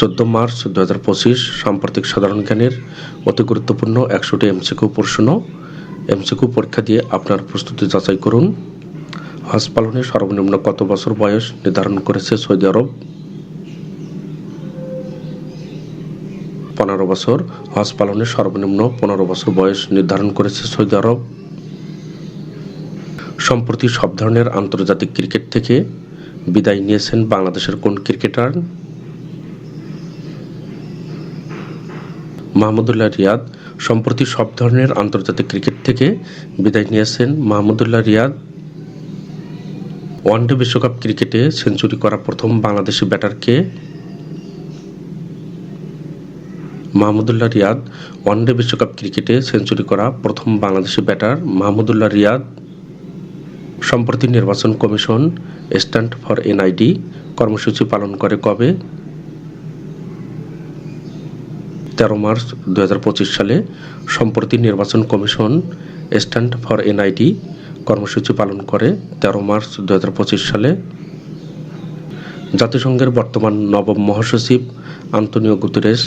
চোদ্দ মার্চ দু হাজার পঁচিশ সাম্প্রতিক সাধারণ জ্ঞানের অতি গুরুত্বপূর্ণ একশোটি এমসিকিউ প্রশ্ন। এমসিকিউ পরীক্ষা দিয়ে আপনার প্রস্তুতি যাচাই করুন। হজ পালনে সর্বনিম্ন কত বছর বয়স নির্ধারণ করেছে সৌদি আরব? পনেরো বছর। হজ পালনে সর্বনিম্ন পনেরো বছর বয়স নির্ধারণ করেছে সৌদি আরব। সম্প্রতি সব ধরনের আন্তর্জাতিক ক্রিকেট থেকে বিদায় নিয়েছেন বাংলাদেশের কোন ক্রিকেটার? মাহমুদুল্লাহ রিয়াদ সম্প্রতি সব ধরনের আন্তর্জাতিক ক্রিকেট থেকে বিদায় নিয়েছেন মাহমুদুল্লাহ রিয়াদ। ওয়ানডে বিশ্বকাপ ক্রিকেটে সেঞ্চুরি করা প্রথম বাংলাদেশি ব্যাটারকে মাহমুদুল্লাহ রিয়াদ, ওয়ানডে বিশ্বকাপ ক্রিকেটে সেঞ্চুরি করা প্রথম বাংলাদেশি ব্যাটার মাহমুদুল্লাহ রিয়াদ। সম্প্রতি নির্বাচন কমিশন স্ট্যান্ড ফর এনআইডি কর্মসূচি পালন করে কবে? তেরো মার্চ দু হাজার পঁচিশ সালে সম্প্রতি নির্বাচন কমিশন স্ট্যান্ড ফর এনআইডি কর্মসূচি পালন করে তেরো মার্চ দু হাজার পঁচিশ সালে। জাতিসংঘের বর্তমান নবম মহাসচিব আন্তনিও গুতেরেস,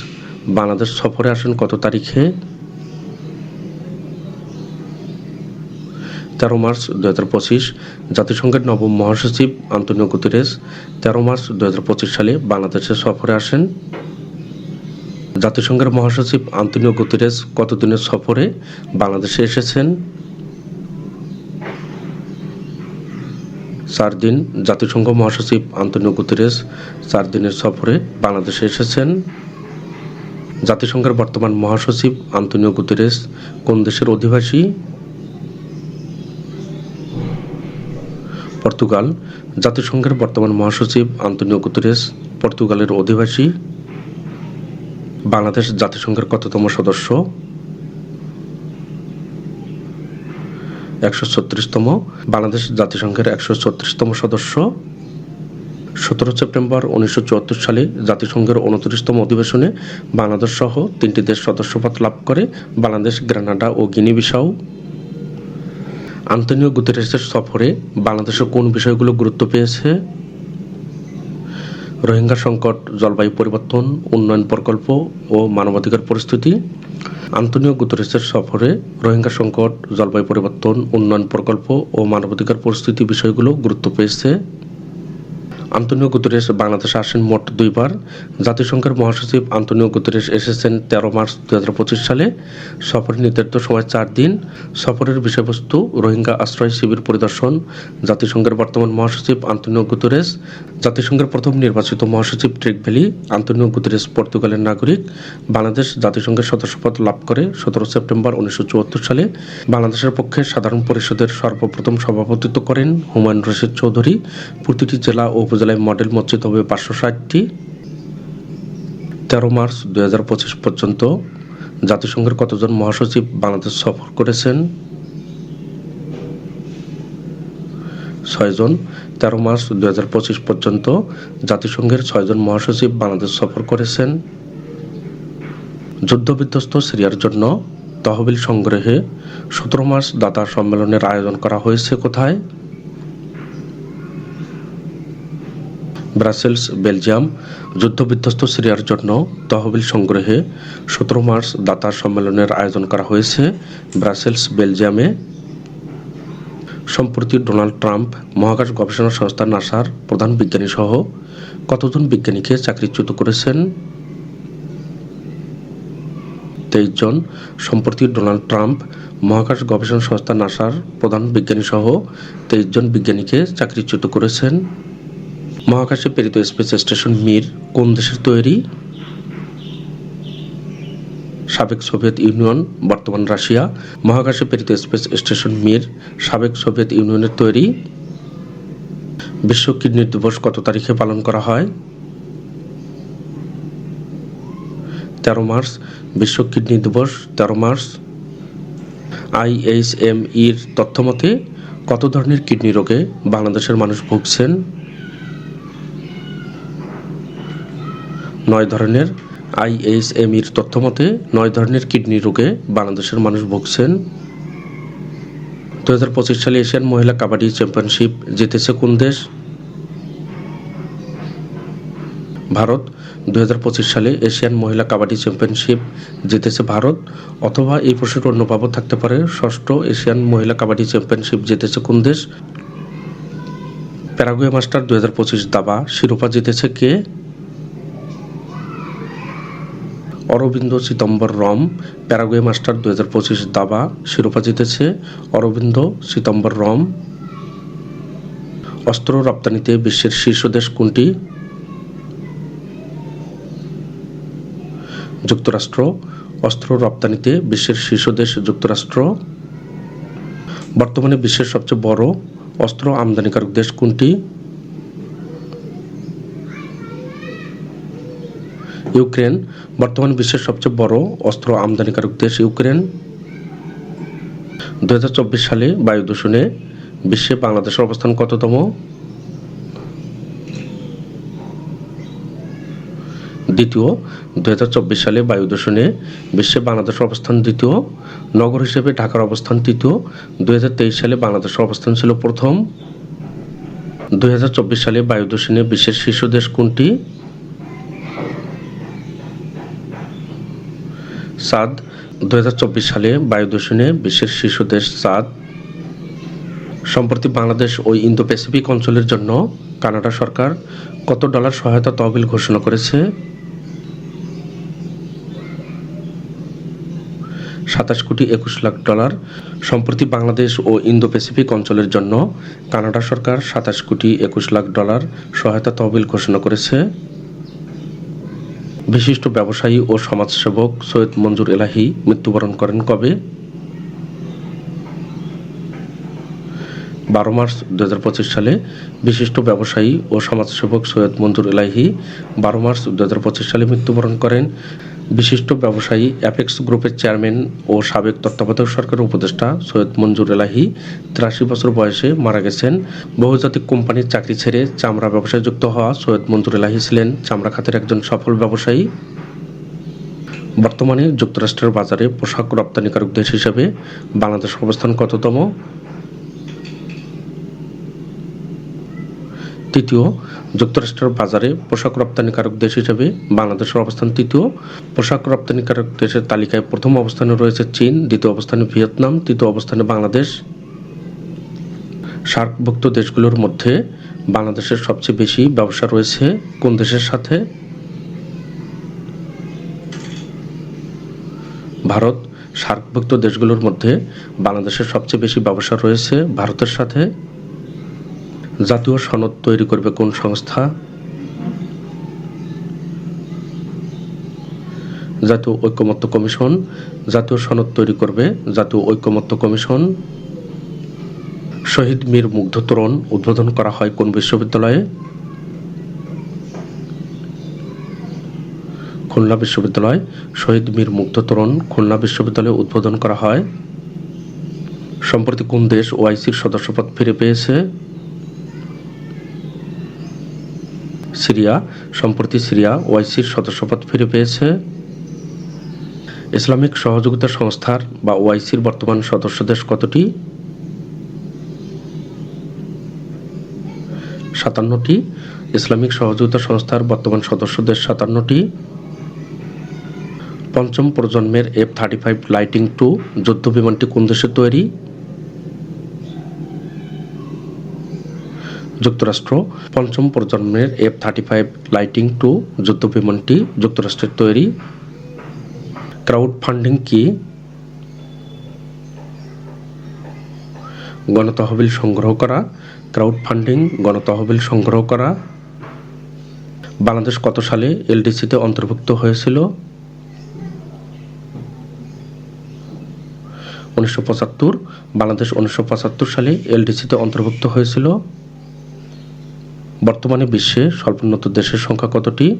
বাংলাদেশ সফরে আসেন কত তারিখে? তেরো মার্চ দু হাজার পঁচিশ, জাতিসংঘের নবম মহাসচিব আন্তনিও গুতেরেস, তেরো মার্চ দু পঁচিশ সালে বাংলাদেশে সফরে আসেন। জাতিসংঘের মহাসচিব আন্তনিও গুতেরেস কতদিনের সফরে বাংলাদেশে এসেছেন। চার দিন জাতিসংঘ মহাসচিব আন্তনিও গুতেরেস চার দিনের সফরে বাংলাদেশে এসেছেন। জাতিসংঘের বর্তমান মহাসচিব আন্তনিও গুতেরেস কোন দেশের অধিবাসী? পর্তুগাল। জাতিসংঘের বর্তমান মহাসচিব আন্তনিও গুতেরেস পর্তুগালের অধিবাসী। বাংলাদেশ জাতিসংঘের কততম সদস্য? একশো ছত্রিশতম। বাংলাদেশ জাতিসংঘের একশো ছত্রিশতম সদস্য। সতেরো সেপ্টেম্বর উনিশশো চুয়াত্তর সালে জাতিসংঘের উনত্রিশতম অধিবেশনে বাংলাদেশ সহ তিনটি দেশ সদস্যপদ লাভ করে বাংলাদেশ, গ্রানাডা ও গিনি বিসাউ আন্তনিও গুতেরেসের সফরে বাংলাদেশের কোন বিষয়গুলো গুরুত্ব পেয়েছে? রোহিঙ্গা সংকট, জলবায়ু পরিবর্তন, উন্নয়ন প্রকল্প ও মানবাধিকার পরিস্থিতি। আন্তনিও গুতরেসের সফরে রোহিঙ্গা সংকট, জলবায়ু পরিবর্তন, উন্নয়ন প্রকল্প ও মানবাধিকার পরিস্থিতি বিষয়গুলো গুরুত্ব পেয়েছে আন্তনিও গুতেরেস বাংলাদেশে আসেন মোট দুইবার। জাতিসংঘের মহাসচিব আন্তনিও গুতেরেস এসেছেন তেরো মার্চ দু হাজার পঁচিশ সালে। সফরের নির্ধারিত সময় চার দিন। সফরের বিষয়বস্তু রোহিঙ্গা আশ্রয় শিবির পরিদর্শন। জাতিসংঘের বর্তমান মহাসচিব আন্তনিও গুতেরেস জাতিসংঘের প্রথম নির্বাচিত মহাসচিব ট্রিক ভ্যালি, আন্তনিও গুতেরেস পর্তুগালের নাগরিক। বাংলাদেশ জাতিসংঘের সদস্যপদ লাভ করে সতেরো সেপ্টেম্বর উনিশশো চুয়াত্তর সালে বাংলাদেশের পক্ষে সাধারণ পরিষদের সর্বপ্রথম সভাপতিত্ব করেন হুমায়ুন রশিদ চৌধুরী। প্রতিটি জেলা ও উপজেলায় মডেল মসজিদ হবে পাঁচশো ষাটটি। তেরো মার্চ পঁচিশ পর্যন্ত জাতিসংঘের কতজন মহাসচিব বাংলাদেশ সফর করেছেন? ছয়জন। তেরো মার্চ পঁচিশ পর্যন্ত জাতিসংঘের ছয়জন মহাসচিব বাংলাদেশ সফর করেছেন। যুদ্ধবিধ্বস্ত সিরিয়ার জন্য তহবিল সংগ্রহে সতেরো মার্চ দাতা সম্মেলনের আয়োজন করা হয়েছে কোথায়? ব্রাসেলস, বেলজিয়াম, যুদ্ধবিধ্বস্ত সিরিয়ার জন্য তহবিল সংগ্রহে সতেরো মার্চ দাতা সম্মেলনের আয়োজন করা হয়েছে ব্রাসেলস, বেলজিয়ামে। সম্প্রতি ডোনাল্ড ট্রাম্প মহাকাশ গবেষণা সংস্থা নাসার প্রধান বিজ্ঞানী সহ কতজন বিজ্ঞানীকে চাকরিচ্যুত করেছেন? তেইশ জন। সম্প্রতি ডোনাল্ড ট্রাম্প মহাকাশ গবেষণা সংস্থা নাসার প্রধান বিজ্ঞানী সহ তেইশ জন বিজ্ঞানীকে চাকরিচ্যুত করেছেন। মহাকাশে প্রেরিত স্পেস স্টেশন মির কোন দেশের তৈরি? সাবেক সোভিয়েত ইউনিয়ন, বর্তমান রাশিয়া। মহাকাশে প্রেরিত স্পেস স্টেশন মির, সাবেক সোভিয়েত ইউনিয়নের তৈরি। বিশ্ব কিডনি দিবস কত তারিখে পালন করা হয়? তেরো মার্চ। বিশ্ব কিডনি দিবস, তেরো মার্চ। আইএইচএম ইর তথ্যমতে, কত ধরনের কিডনি রোগে বাংলাদেশের মানুষ ভুগছেন? নয় ধরনের আইএইচএমির তথ্য মতে, নয় ধরনের কিডনি রোগে বাংলাদেশের মানুষ ভুগছেন। দু হাজার পঁচিশ সালে এশিয়ান মহিলা কাবাডি চ্যাম্পিয়নশিপ জিতেছে কোন দেশ? ভারত। দুই সালে এশিয়ান মহিলা কাবাডি চ্যাম্পিয়নশিপ জিতেছে ভারত। অথবা এই প্রশ্নের অন্য বাবদ থাকতে পারে, ষষ্ঠ এশিয়ান মহিলা কাবাডি চ্যাম্পিয়নশিপ জিতেছে কোন দেশ? প্যারাগুয়ে মাস্টার দুই হাজার পঁচিশ দাবা শিরোপা জিতেছে কে? Aravind Chithambaram, Paraguay master দুই দাবা শিরোপা জিতেছে। অরবিন্দ সিতম্বর রম, অস্ত্র রপ্তানিতে বিশ্বের শীর্ষ দেশ কোনটি? যুক্তরাষ্ট্র, অস্ত্র রপ্তানিতে বিশ্বের শীর্ষ দেশ যুক্তরাষ্ট্র। বর্তমানে বিশ্বের সবচেয়ে বড় অস্ত্র আমদানিকারক দেশ কোনটি? ইউক্রেন, বর্তমান বিশ্বের সবচেয়ে বড় অস্ত্র আমদানিকারক দেশ ইউক্রেন। দুহাজার চব্বিশ সালে বায়ু দূষণে বিশ্বে বাংলাদেশের অবস্থান কততম? দ্বিতীয়, দুই হাজার চব্বিশ সালে বায়ু দূষণে বিশ্বে বাংলাদেশের অবস্থান দ্বিতীয়, নগর হিসেবে ঢাকার অবস্থান তৃতীয়, দুই হাজার তেইশ সালে বাংলাদেশের অবস্থান ছিল প্রথম। দুই হাজার চব্বিশ সালে বায়ু দূষণে বিশ্বের শীর্ষ দেশ কোনটি? সাদ দু সালে বায়ু দূষণে বিশ্বের শীর্ষ দেশ সাদ। সম্প্রতি বাংলাদেশ ও ইন্দো প্যাসিফিক অঞ্চলের জন্য কানাডা সরকার কত ডলার সহায়তা তহবিল ঘোষণা করেছে? সাতাশ কোটি একুশ লাখ ডলার। সম্প্রতি বাংলাদেশ ও ইন্দো প্যাসিফিক অঞ্চলের জন্য কানাডা সরকার সাতাশ কোটি একুশ লাখ ডলার সহায়তা তহবিল ঘোষণা করেছে। বিশিষ্ট ব্যবসায়ী ও সমাজসেবক সৈয়দ মঞ্জুর এলাহি মৃত্যুবরণ করেন কবে? বারো মার্চ দু হাজার পঁচিশ সালে বিশিষ্ট ব্যবসায়ী ও সমাজসেবক সৈয়দ মঞ্জুর এলাহি বারো মার্চ দু হাজার পঁচিশ সালে মৃত্যুবরণ করেন। বিশিষ্ট ব্যবসায়ী অ্যাপেক্স গ্রুপের চেয়ারম্যান ও সাবেক তত্ত্বাবধায়ক সরকারের উপদেষ্টা সৈয়দ মঞ্জুর এলাহি তিরাশি বছর বয়সে মারা গেছেন। বহুজাতিক কোম্পানির চাকরি ছেড়ে চামড়া ব্যবসায় যুক্ত হওয়া সৈয়দ মঞ্জুর এলাহি ছিলেন চামড়া খাতের একজন সফল ব্যবসায়ী। বর্তমানে যুক্তরাষ্ট্রের বাজারে পোশাক রপ্তানিকারক দেশ হিসেবে বাংলাদেশ অবস্থান কততম? তৃতীয়, যুক্তরাষ্ট্রের বাজারে পোশাক রপ্তানিকারক দেশ হিসেবে বাংলাদেশের অবস্থান তৃতীয়। পোশাক রপ্তানিকারক দেশের তালিকায় প্রথম অবস্থানে রয়েছে চীন, দ্বিতীয় অবস্থানে ভিয়েতনাম, তৃতীয় অবস্থানে বাংলাদেশ। সার্কভুক্ত দেশগুলোর মধ্যে বাংলাদেশের সবচেয়ে বেশি ব্যবসা রয়েছে কোন দেশের সাথে? ভারত, সার্কভুক্ত দেশগুলোর মধ্যে বাংলাদেশের সবচেয়ে বেশি ব্যবসা রয়েছে ভারতের সাথে। জাতীয় সনদ তৈরি করবে কোন সংস্থা? জাতীয় ঐক্যমত্য কমিশন। জাতীয় সনদ তৈরি করবে জাতীয় ঐক্যমত্য কমিশন। শহীদ মীর মুগ্ধ তোরণ উদ্বোধন করা হয় কোন বিশ্ববিদ্যালয়ে? খুলনা বিশ্ববিদ্যালয়। শহীদ মীর মুগ্ধ তোরণ খুলনা বিশ্ববিদ্যালয়ে উদ্বোধন করা হয়। সম্প্রতি কোন দেশ ওআইসির সদস্যপদ ফিরে পেয়েছে? সিরিয়া, সম্প্রতি সিরিয়া ওয়াইসির সদস্যপদ ফিরে পেয়েছে। ইসলামিক সহযোগিতা সংস্থার বা ওয়াইসির বর্তমান সদস্য দেশ কতটি? সাতান্নটি। ইসলামিক সহযোগিতা সংস্থার বর্তমান সদস্য দেশ সাতান্নটি। পঞ্চম প্রজন্মের F thirty five lighting two যুদ্ধ বিমানটি কোন দেশে তৈরি? যুক্তরাষ্ট্র। পঞ্চম প্রজন্মের F thirty five lighting two যুদ্ধ বিমানটি যুক্তরাষ্ট্রের তৈরি। ক্রাউড ফান্ডিং কি? গণতহবিল সংগ্রহ করা। ক্রাউড ফান্ডিং গণতহবিল সংগ্রহ করা। বাংলাদেশ কত সালে এলডিসিতে অন্তর্ভুক্ত হয়েছিল? উনিশশো পঁচাত্তর। বাংলাদেশ উনিশশো পঁচাত্তর সালে এলডিসিতে অন্তর্ভুক্ত হয়েছিল। বর্তমানে বিশ্বে স্বল্পোন্নত দেশের সংখ্যা কতটি?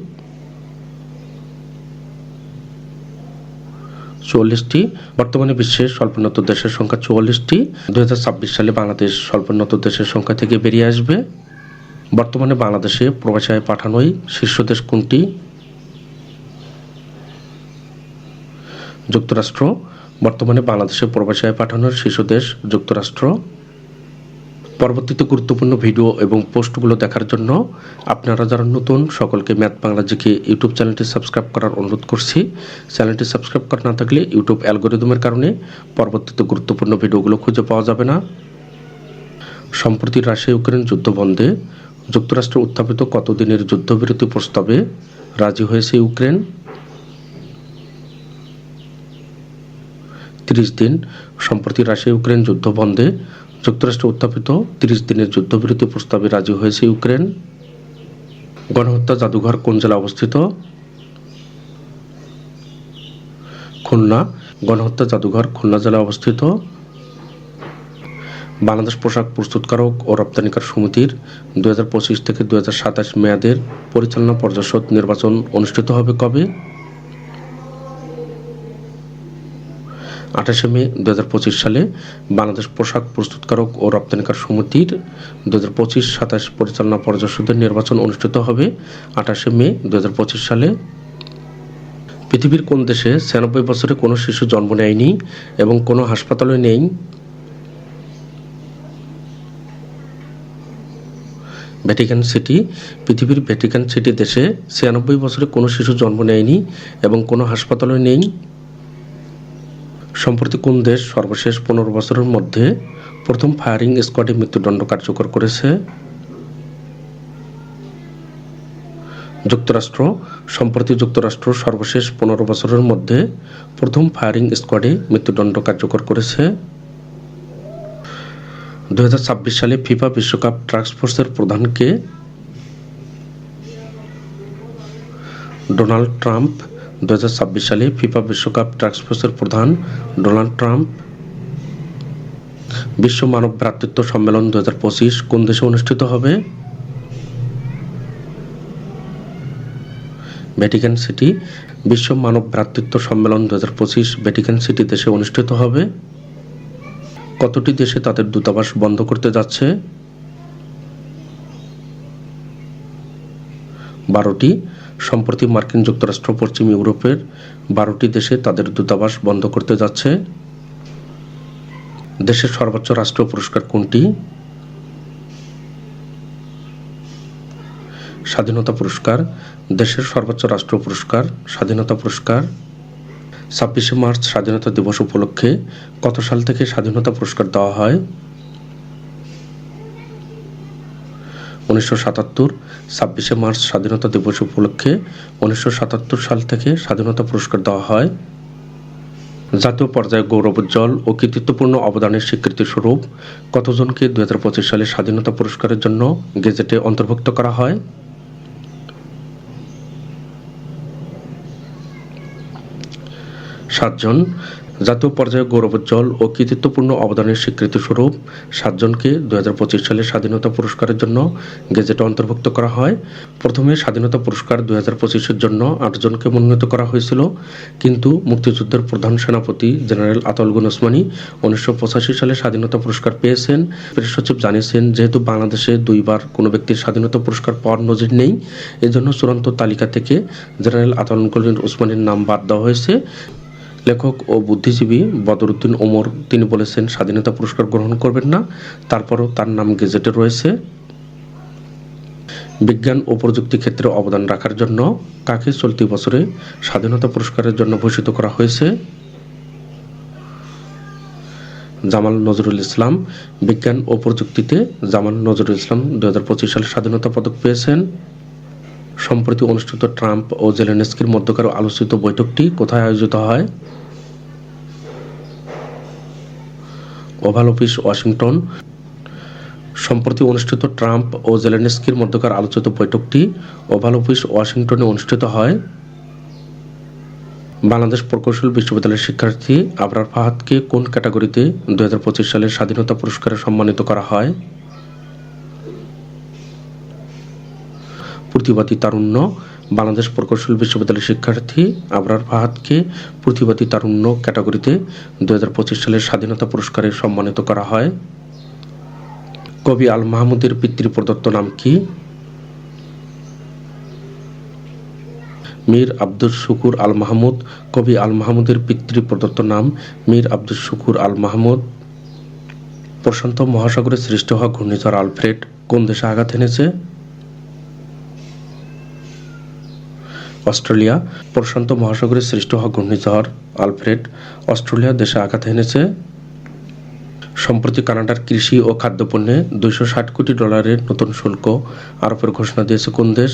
চুয়াল্লিশটি। বর্তমানে বিশ্বের স্বল্পোন্নত দেশের সংখ্যা চুয়াল্লিশটি। দু সালে বাংলাদেশ স্বল্পোন্নত দেশের সংখ্যা থেকে বেরিয়ে আসবে। বর্তমানে বাংলাদেশে প্রবাসী পাঠানোই শীর্ষ দেশ কোনটি? যুক্তরাষ্ট্র। বর্তমানে বাংলাদেশে প্রবাসী পাঠানোর শীর্ষ দেশ যুক্তরাষ্ট্র। পরবর্তীতে গুরুত্বপূর্ণ ভিডিও এবং পোস্টগুলো দেখার জন্য আপনারা যারা নতুন, সকলকে ম্যাথ বাংলা জিকে ইউটিউব চ্যানেলটি সাবস্ক্রাইব করার অনুরোধ করছি। চ্যানেলটি সাবস্ক্রাইব করা না থাকলে ইউটিউব অ্যালগোরিদমের কারণে পরবর্তীতে গুরুত্বপূর্ণ ভিডিওগুলো খুঁজে পাওয়া যাবে না। সম্প্রতি রাশিয়া ইউক্রেন যুদ্ধ বন্ধে যুক্তরাষ্ট্র উত্থাপিত কতদিনের যুদ্ধবিরতি প্রস্তাবে রাজি হয়েছে ইউক্রেন তিরিশ দিন। সম্প্রতি রাশিয়া ইউক্রেন যুদ্ধ বন্ধে যুক্তরাষ্ট্র উত্থাপিত, তিরিশ দিনের যুদ্ধবিরতি প্রস্তাবে রাজি হয়েছে ইউক্রেন। গণহত্যা জাদুঘর কোন জেলা অবস্থিত? খুলনা। গণহত্যা জাদুঘর খুলনা জেলায় অবস্থিত। বাংলাদেশ পোশাক প্রস্তুতকারক ও রপ্তানিকার সমিতির দুই হাজার পঁচিশ থেকে দুই হাজার সাতাশ মেয়াদের পরিচালনা পর্যষদ নির্বাচন অনুষ্ঠিত হবে কবে? আঠাশে মে দু হাজার পঁচিশ সালে বাংলাদেশ পোশাক প্রস্তুতকারক ও রপ্তানিকার সমিতির দু হাজার পঁচিশ সাতাশ পরিচালনা পর্যষদের নির্বাচন অনুষ্ঠিত হবে আঠাশে মে দু হাজার পঁচিশ সালে। পৃথিবীর কোন দেশে ছিয়ানব্বই বছরে কোনো শিশু জন্ম নেয়নি এবং কোনো হাসপাতালে নেই? ভ্যাটিকান সিটি, পৃথিবীর ভ্যাটিকান সিটি দেশে ছিয়ানব্বই বছরে কোনো শিশু জন্ম নেয়নি এবং কোনো হাসপাতালে নেই? সম্প্রতি কোন দেশ সর্বশেষ পনেরো বছরের মধ্যে প্রথম ফায়ারিং স্কোয়াডে মৃত্যুদণ্ড কার্যকর করেছে? যুক্তরাষ্ট্র। সম্প্রতি যুক্তরাষ্ট্র সর্বশেষ পনেরো বছরের মধ্যে প্রথম ফায়ারিং স্কোয়াডে মৃত্যুদণ্ড কার্যকর করেছে। দু হাজার ছাব্বিশ সালে ফিফা বিশ্বকাপ ট্রাক্সফোর্সের প্রধানকে ডোনাল্ড ট্রাম্প দু হাজার ছাব্বিশ সালে ফিফা বিশ্বকাপ টাস্কফোর্সের প্রধান ডোনাল্ড ট্রাম্প বিশ্ব মানব ভ্রাতৃত্ব সম্মেলন দুহাজার পঁচিশ কোন দেশে অনুষ্ঠিত হবে? Vatican City. বিশ্ব মানব ভ্রাতৃত্ব সম্মেলন দু হাজার পঁচিশ ভ্যাটিকান সিটি দেশে অনুষ্ঠিত হবে? কতটি দেশে তাদের দূতাবাস বন্ধ করতে যাচ্ছে? বারোটি। সম্প্রতি মার্কিন যুক্তরাষ্ট্র পশ্চিম ইউরোপের বারোটি দেশে তাদের দূতাবাস বন্ধ করতে যাচ্ছে। দেশের সর্বোচ্চ রাষ্ট্রীয় পুরস্কার কোনটি? স্বাধীনতা পুরস্কার। দেশের সর্বোচ্চ রাষ্ট্রীয় পুরস্কার, স্বাধীনতা পুরস্কার। ছাব্বিশে মার্চ স্বাধীনতা দিবস উপলক্ষে কত সাল থেকে স্বাধীনতা পুরস্কার দেওয়া হয়? উনিশশো সাতাত্তর, ছাব্বিশে মার্চ স্বাধীনতা দিবস উপলক্ষে উনিশশো সাতাত্তর সাল থেকে স্বাধীনতা পুরস্কার দেওয়া হয়। জাতীয় পর্যায়ে গৌরবোজ্জ্বল ও কৃতিত্বপূর্ণ অবদানের স্বীকৃতি স্বরূপ কতজনকে দু সালে স্বাধীনতা পুরস্কারের জন্য গেজেটে অন্তর্ভুক্ত করা হয়? সাতজন। জাতীয় পর্যায়ে গৌরবোজ্জ্বল ও কৃতিত্বপূর্ণ অবদানের স্বীকৃতিস্বরূপ সাতজনকে দু সালের স্বাধীনতা পুরস্কারের জন্য গেজেটে অন্তর্ভুক্ত করা হয়। প্রথমে স্বাধীনতা পুরস্কার দু হাজার পঁচিশের জন্য আটজনকে মনোনীত করা হয়েছিল। কিন্তু মুক্তিযুদ্ধের প্রধান সেনাপতি জেনারেল আতলগুন ওসমানী উনিশশো পঁচাশি সালে স্বাধীনতা পুরস্কার পেয়েছেন। প্রেস সচিব জানিয়েছেন, যেহেতু বাংলাদেশে দুইবার কোনো ব্যক্তির স্বাধীনতা পুরস্কার পাওয়ার নজির নেই, এজন্য চূড়ান্ত তালিকা থেকে জেনারেল আতলগুন ওসমানীর নাম বাদ দেওয়া হয়েছে। লেখক ও বুদ্ধিজীবী বদরুদ্দিন ওমর। তিনি বলেছেন, স্বাধীনতা পুরস্কার গ্রহণ করবেন না। তারপরও তার নাম গেজেটে রয়েছে। বিজ্ঞান ও প্রযুক্তি ক্ষেত্রে অবদান রাখার জন্য কাকে চলতি বছরে স্বাধীনতা পুরস্কারের জন্য ভূষিত করা হয়েছে? জামাল নজরুল ইসলাম, বিজ্ঞান ও প্রযুক্তিতে জামাল নজরুল ইসলাম দুই হাজার পঁচিশ সালে স্বাধীনতা পদক পেয়েছেন। সম্প্রতি অনুষ্ঠিত ট্রাম্প ও জেলেনস্কির মধ্যকার আলোচিত বৈঠকটি কোথায় আয়োজিত হয়? Oval Office, Washington. সম্প্রতি অনুষ্ঠিত ট্রাম্প ও জেলেনস্কির মধ্যকার আলোচিত বৈঠকটি ওভাল অফিস, ওয়াশিংটনে অনুষ্ঠিত হয়। বাংলাদেশ প্রকৌশল বিশ্ববিদ্যালয়ের শিক্ষার্থী আবরার ফাহাদকে কোন ক্যাটাগরিতে দু হাজার পঁচিশ সালের স্বাধীনতা পুরস্কারে সম্মানিত করা হয়? প্রতিবাদী তারুণ্য, বাংলাদেশ প্রকৌশল বিশ্ববিদ্যালয়ের শিক্ষার্থী আবরার ফাহাদকে প্রতিবাদী তারুণ্য ক্যাটাগরিতে দুই হাজার পঁচিশ সালের স্বাধীনতা পুরস্কারে সম্মানিত করা হয়। কবি আল মাহমুদের পিতৃ প্রদত্ত নাম কি? মীর আব্দুল শুকুর আল মাহমুদ। কবি আল মাহমুদের পিতৃ প্রদত্ত নাম মীর আব্দুল শুকুর আল মাহমুদ। প্রশান্ত মহাসাগরে সৃষ্টি হওয়া ঘূর্ণিঝড় আলফ্রেড কোন দেশে আঘাত এনেছে? অস্ট্রেলিয়া। প্রশান্ত মহাসাগরে সৃষ্ট হওয়া ঘূর্ণিঝড় আলফ্রেড অস্ট্রেলিয়া দেশে আঘাত এনেছে। সম্প্রতি কানাডার কৃষি ও খাদ্যপণ্যে দুইশো ষাট কোটি ডলারের নতুন শুল্ক আরোপের ঘোষণা দিয়েছে কোন দেশ?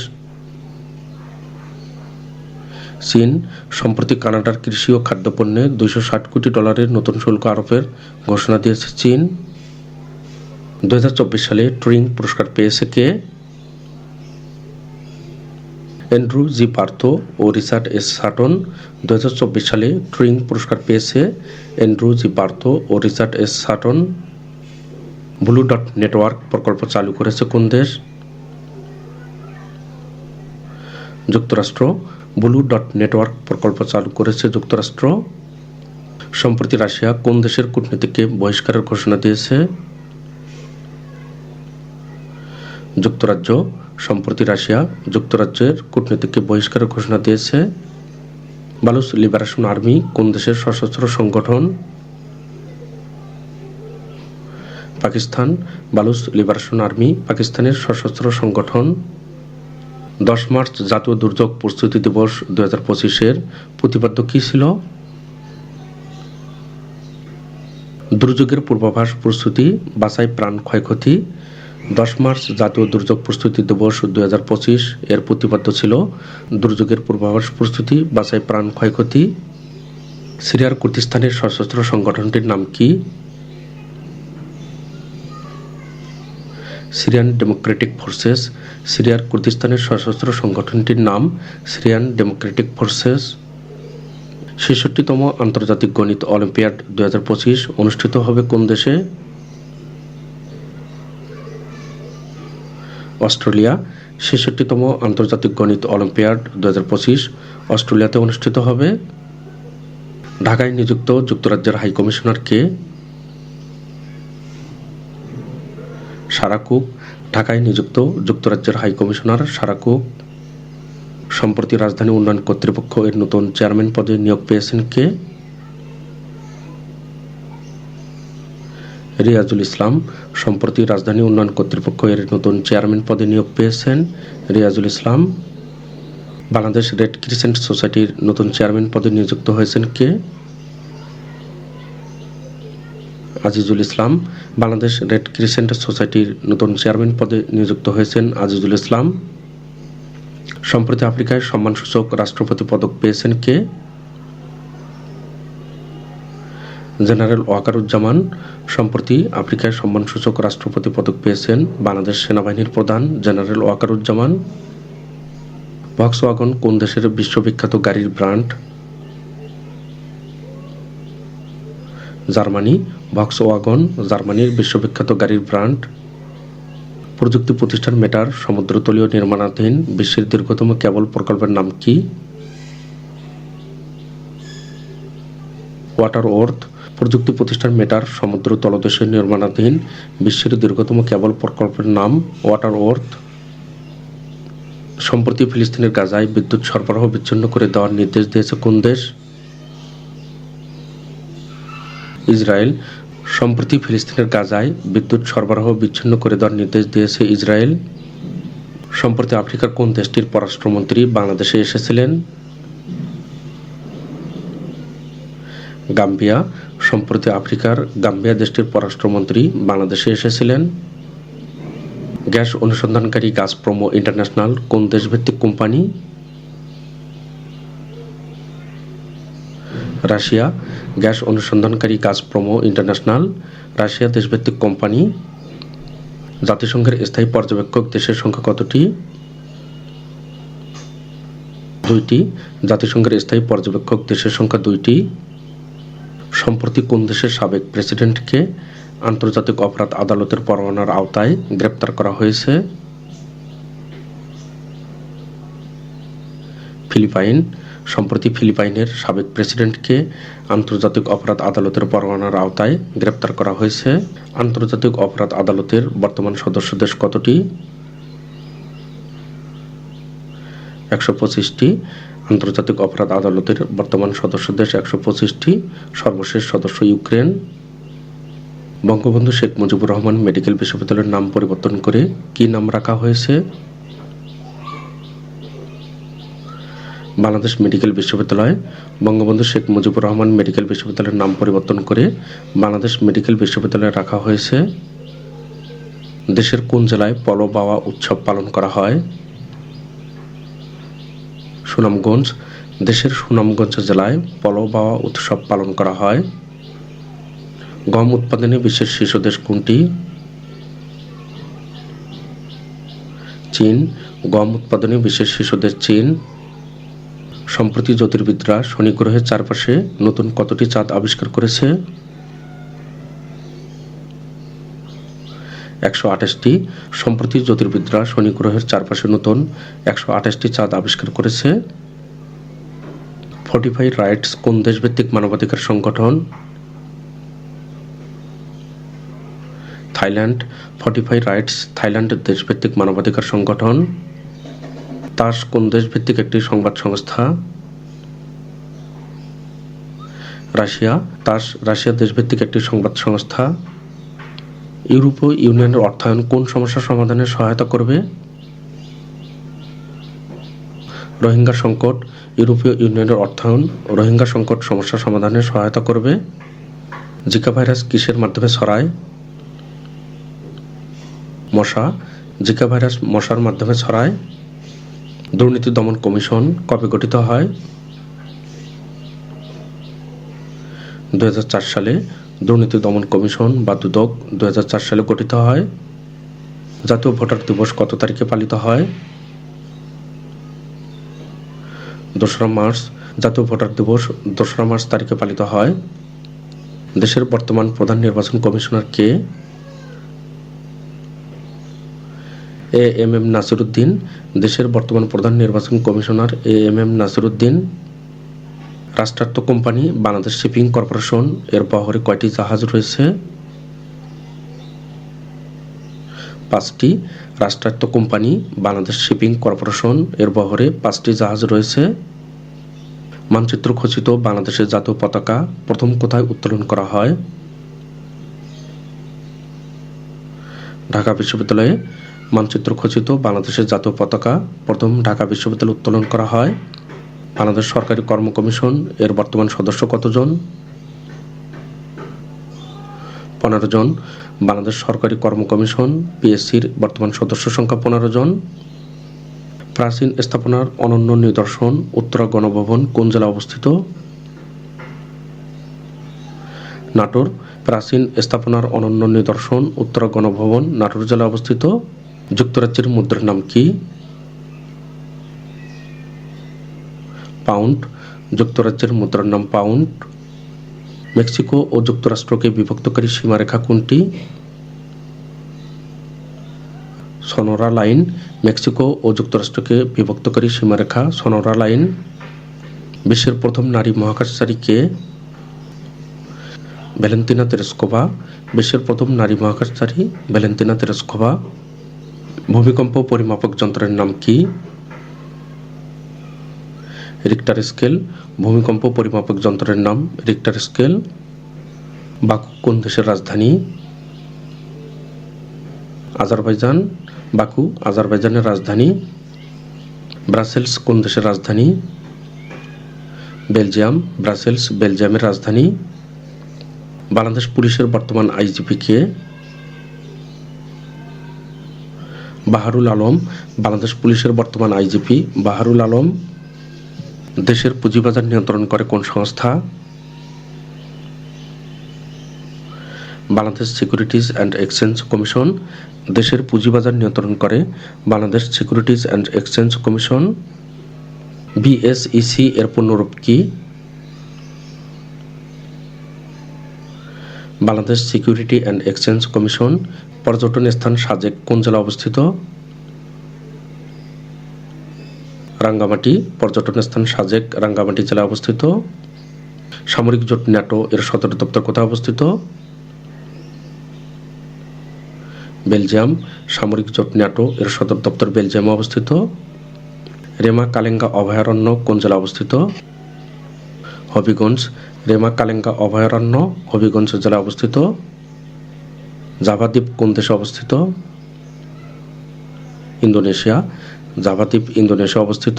চীন। সম্প্রতি কানাডার কৃষি ও খাদ্যপণ্যে দুইশো ষাট কোটি ডলারের নতুন শুল্ক আরোপের ঘোষণা দিয়েছে চীন। দুই হাজার চব্বিশ সালে টুরিং পুরস্কার পেয়েছে কে? অ্যান্ড্রু জি পার্থ ও রিচার্ড এস সাটন দু হাজার চব্বিশ সালে টুরিং পুরস্কার পেয়েছে। অ্যান্ড্রু জি পার্থ ও Richard S Sutton blue dot network প্রকল্প চালু করেছে কোন দেশ? যুক্তরাষ্ট্র ব্লু ডট নেটওয়ার্ক প্রকল্প চালু করেছে যুক্তরাষ্ট্র। সম্প্রতি রাশিয়া কোন দেশের কূটনীতিকে বহিষ্কারের ঘোষণা দিয়েছে? যুক্তরাজ্য সম্প্রতি রাশিয়া যুক্তরাজ্যের কূটনীতিকে বহিষ্কারের ঘোষণা দিয়েছে। বালুস লিবারেশন আর্মি, কোন দেশের সশস্ত্র সংগঠন? পাকিস্তান বালুস লিবারেশন আর্মি, পাকিস্তানের সশস্ত্র সংগঠন। দশ মার্চ জাতীয় দুর্যোগ প্রস্তুতি দিবস দু হাজার পঁচিশের প্রতিপাদ্য কী ছিল? দুর্যোগের পূর্বাভাস প্রস্তুতি, বাছাই প্রাণ ক্ষয়ক্ষতি দশ মার্চ জাতীয় দুর্যোগ প্রস্তুতি দিবস দুই হাজার পঁচিশ এর প্রতিপাদ্য ছিল, দুর্যোগের পূর্বাভাস প্রস্তুতি, বাছাই প্রাণ ক্ষয়ক্ষতি, সিরিয়ার কুর্দিস্তানের সশস্ত্র সংগঠনটির নাম কি? সিরিয়ান ডেমোক্রেটিক ফোর্সেস, সিরিয়ার কুর্দিস্তানের সশস্ত্র সংগঠনটির নাম সিরিয়ান ডেমোক্রেটিক ফোর্সেস। ছেষট্টিতম আন্তর্জাতিক গণিত অলিম্পিয়াড দুই হাজার পঁচিশ অনুষ্ঠিত হবে কোন দেশে? অস্ট্রেলিয়া, ছেষট্টিতম আন্তর্জাতিক গণিত অলিম্পিয়াড দু হাজার পঁচিশ অস্ট্রেলিয়াতে অনুষ্ঠিত হবে। ঢাকায় নিযুক্ত যুক্তরাজ্যের হাইকমিশনার কে? সারাকুক ঢাকায় নিযুক্ত যুক্তরাজ্যের হাইকমিশনার সারাকুক সম্প্রতি রাজধানী উন্নয়ন কর্তৃপক্ষ এর নতুন চেয়ারম্যান পদে নিয়োগ পেয়েছেন কে? রিয়াজুল ইসলাম সম্প্রতি রাজধানী উন্নয়ন কর্তৃপক্ষ এর নতুন চেয়ারম্যান পদে নিয়োগ পেয়েছেন। রিয়াজুল ইসলাম, বাংলাদেশ রেড ক্রিসেন্ট সোসাইটির নতুন চেয়ারম্যান পদে নিযুক্ত হয়েছেন কে? আজিজুল ইসলাম, বাংলাদেশ রেড ক্রিসেন্ট সোসাইটির নতুন চেয়ারম্যান পদে নিযুক্ত হয়েছেন আজিজুল ইসলাম। সম্প্রতি আফ্রিকায় সম্মানসূচক রাষ্ট্রপতি পদক পেয়েছেন কে? জেনারেল ওয়াকারুজ্জামান সম্প্রতি আফ্রিকায় সম্মানসূচক রাষ্ট্রপতি পদক পেয়েছেন বাংলাদেশ সেনাবাহিনীর প্রধান জেনারেল ওয়াকারুজ্জামান। ভক্সওয়াগন কোন দেশের বিশ্ববিখ্যাত গাড়ির ব্র্যান্ড? জার্মানি। ভক্সওয়াগন জার্মানির বিশ্ববিখ্যাত গাড়ির ব্র্যান্ড। প্রযুক্তি প্রতিষ্ঠান মেটার সমুদ্রতলীয় নির্মাণাধীন বিশ্বের দীর্ঘতম কেবল প্রকল্পের নাম কি? Waterworth. প্রযুক্তি প্রতিষ্ঠান মেটার সমুদ্র তলদেশে নির্মাণাধীন বিশ্বের দীর্ঘতম কেবল প্রকল্পের নাম ওয়াটার ওয়ার্থ সম্প্রতি ফিলিস্তিনের গাজায় বিদ্যুৎ সরবরাহ বিচ্ছিন্ন করে দেওয়ার নির্দেশ দিয়েছে কোন দেশ? ইসরায়েল। সম্প্রতি ফিলিস্তিনের গাজায় বিদ্যুৎ সরবরাহ বিচ্ছিন্ন করে দেওয়ার নির্দেশ দিয়েছে ইসরায়েল। সম্প্রতি আফ্রিকার কোন দেশটির পররাষ্ট্রমন্ত্রী বাংলাদেশে এসেছিলেন? গাম্বিয়া। সম্প্রতি আফ্রিকার গাম্বিয়া দেশটির পররাষ্ট্রমন্ত্রী বাংলাদেশে এসেছিলেন। গ্যাস অনুসন্ধানকারী গাজপ্রোমো ইন্টারন্যাশনাল কোন দেশভিত্তিক কোম্পানি? রাশিয়া, গ্যাস অনুসন্ধানকারী গাজপ্রোমো ইন্টারন্যাশনাল রাশিয়া দেশভিত্তিক কোম্পানি। জাতিসংঘের স্থায়ী পর্যবেক্ষক দেশের সংখ্যা কতটি? দুইটি। জাতিসংঘের স্থায়ী পর্যবেক্ষক দেশের সংখ্যা দুইটি। সম্প্রতি কোন দেশের সাবেক প্রেসিডেন্টকে আন্তর্জাতিক অপরাধ আদালতের পরোয়ানার আওতায় গ্রেপ্তার করা হয়েছে? ফিলিপাইন। সম্প্রতি ফিলিপাইনের সাবেক প্রেসিডেন্টকে আন্তর্জাতিক অপরাধ আদালতের পরোয়ানার আওতায় গ্রেপ্তার করা হয়েছে। আন্তর্জাতিক অপরাধ আদালতের বর্তমান সদস্য দেশ কতটি? একশো পঁচিশটি। আন্তর্জাতিক অপরাধ আদালতের বর্তমান সদস্য দেশ একশো পঁচিশটি, সর্বশেষ সদস্য ইউক্রেন। বঙ্গবন্ধু শেখ মুজিবুর রহমান মেডিকেল বিশ্ববিদ্যালয়ের নাম পরিবর্তন করে কি নাম রাখা হয়েছে? বাংলাদেশ মেডিকেল বিশ্ববিদ্যালয়। বঙ্গবন্ধু শেখ মুজিবুর রহমান মেডিকেল বিশ্ববিদ্যালয়ের নাম পরিবর্তন করে বাংলাদেশ মেডিকেল বিশ্ববিদ্যালয়ে রাখা হয়েছে। দেশের কোন জেলায় পলো বাওয়া উৎসব পালন করা হয়? সুনামগঞ্জ, দেশের সুনামগঞ্জ জেলায় পলো বাওয়া উৎসব পালন করা হয়। গম উৎপাদনে বিশ্বের শীর্ষ দেশ কোনটি? চীন। গম উৎপাদনে বিশ্বের শীর্ষ দেশ চীন। সম্প্রতি জ্যোতির্বিদরা শনি গ্রহের চারপাশে নতুন কতটি চাঁদ আবিষ্কার করেছে? একশো আঠাশটি সম্প্রতি জ্যোতির্বিদরা শনি গ্রহের চারপাশে নতুন একশো আঠাশটি চাঁদ আবিষ্কার করেছে। ফর্টিফাই রাইটস কোন দেশভিত্তিক মানবাধিকার সংগঠন? থাইল্যান্ড। ফর্টিফাই রাইটস থাইল্যান্ড দেশভিত্তিক মানবাধিকার সংগঠন। তাস কোন দেশভিত্তিক একটি সংবাদ সংস্থা? রাশিয়া। তাস রাশিয়া দেশভিত্তিক একটি সংবাদ সংস্থা। ইউরোপীয় ইউনিয়নের অর্থায়ন কোন সমস্যা সমাধানে সহায়তা করবে? রোহিঙ্গা সংকট ইউরোপীয় ইউনিয়নের অর্থায়ন রোহিঙ্গা সংকট সমস্যা সমাধানে সহায়তা করবে। জিকা ভাইরাস কিসের মাধ্যমে ছড়ায়? মশা, জিকা ভাইরাস মশার মাধ্যমে ছড়ায়। দুর্নীতি দমন কমিশন কবে গঠিত হয়? দু হাজার চার সালে দুর্নীতি দমন কমিশন বা দুদক দু হাজার চার সালে গঠিত হয়। জাতীয় ভোটার দিবস কত তারিখে পালিত হয়? দোসরা মার্চ, জাতীয় ভোটার দিবস দোসরা মার্চ তারিখে পালিত হয়। দেশের বর্তমান প্রধান নির্বাচন commissioner K? A M M Nasiruddin. দেশের বর্তমান প্রধান নির্বাচন commissioner A M M Nasiruddin. রাষ্ট্রায়ত্ত কোম্পানি, বাংলাদেশ শিপিং কর্পোরেশন, এর বহরে কয়টি জাহাজ রয়েছে? পাঁচটি। রাষ্ট্রায়ত্ত কোম্পানি, বাংলাদেশ শিপিং কর্পোরেশন, এর বহরে পাঁচটি জাহাজ রয়েছে। মানচিত্র খচিত বাংলাদেশের জাতীয় পতাকা, প্রথম কোথায় উত্তোলন করা হয়? ঢাকা বিশ্ববিদ্যালয়ে মানচিত্র খচিত বাংলাদেশের জাতীয় পতাকা, প্রথম ঢাকা বিশ্ববিদ্যালয়ে উত্তোলন করা হয়। বাংলাদেশ সরকারি কর্ম কমিশন এর বর্তমান সদস্য কতজন? পনেরো জন। বাংলাদেশ সরকারি কর্ম কমিশন, পিএসসির বর্তমান সদস্য সংখ্যা পনেরো জন। প্রাচীন স্থাপনার অনন্য নিদর্শন, উত্তরা গণভবন কোন জেলায় অবস্থিত? নাটোর। প্রাচীন স্থাপনার অনন্য নিদর্শন, উত্তরা গণভবন, নাটোর জেলায় অবস্থিত। যুক্তরাজ্যের মুদ্রার নাম কি? পাউন্ড, যুক্তরাজ্যের মুদ্রার নাম পাউন্ড, মেক্সিকো ও যুক্তরাষ্ট্রকে বিভক্তকারী সীমারেখা কোনটি? সনোরা লাইন, মেক্সিকো ও যুক্তরাষ্ট্রকে বিভক্তকারী সীমারেখা, সনোরা লাইন। বিশ্বের প্রথম নারী মহাকাশচারী কে? Valentina Tereshkova. বিশ্বের প্রথম নারী মহাকাশচারী ভ্যালেন্তিনা তেরেস্কোভা। ভূমিকম্প পরিমাপক যন্ত্রের নাম কি? রিক্টার স্কেল ভূমিকম্প পরিমাপক যন্ত্রের নাম রিক্টার স্কেল বাকু কোন দেশের রাজধানী? আজারবাইজান, বাকু, আজারবাইজানের রাজধানী। ব্রাসেলস, কোন দেশের রাজধানী? বেলজিয়াম, ব্রাসেলস, বেলজিয়ামের রাজধানী। বাংলাদেশ পুলিশের বর্তমান আইজিপি কে? বাহারুল আলম, বাংলাদেশ পুলিশের বর্তমান আইজিপি বাহারুল আলম। দেশের পুঁজিবাজার নিয়ন্ত্রণ করে কোন সংস্থা? Bangladesh securities and exchange commission দেশের পুঁজিবাজার নিয়ন্ত্রণ করে Bangladesh securities and exchange commission BSEC এর পূর্ণরূপ কি? Bangladesh security and exchange commission পর্যটন স্থান সাজেক কোন জেলা অবস্থিত? রাঙ্গামাটি পর্যটন স্থান সাজেক রাঙ্গামাটি জেলা অবস্থিত। সামরিক জোট ন্যাটো এর সদর দপ্তর কোথায় অবস্থিত? বেলজিয়াম। সামরিক জোট ন্যাটো এর সদর দপ্তর বেলজিয়ামে অবস্থিত। রেমা কালেঙ্গা অভয়ারণ্য কোন জেলা অবস্থিত? হবিগঞ্জ। রেমা কালেঙ্গা অভয়ারণ্য হবিগঞ্জ জেলা অবস্থিত। জাভাদ্বীপ কোন দেশে অবস্থিত? ইন্দোনেশিয়া। জাভা দ্বীপ ইন্দোনেশিয়া অবস্থিত।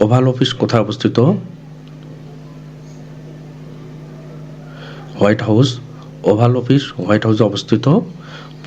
ওভাল অফিস কোথায় অবস্থিত? White house. Oval office white হাউসে অবস্থিত।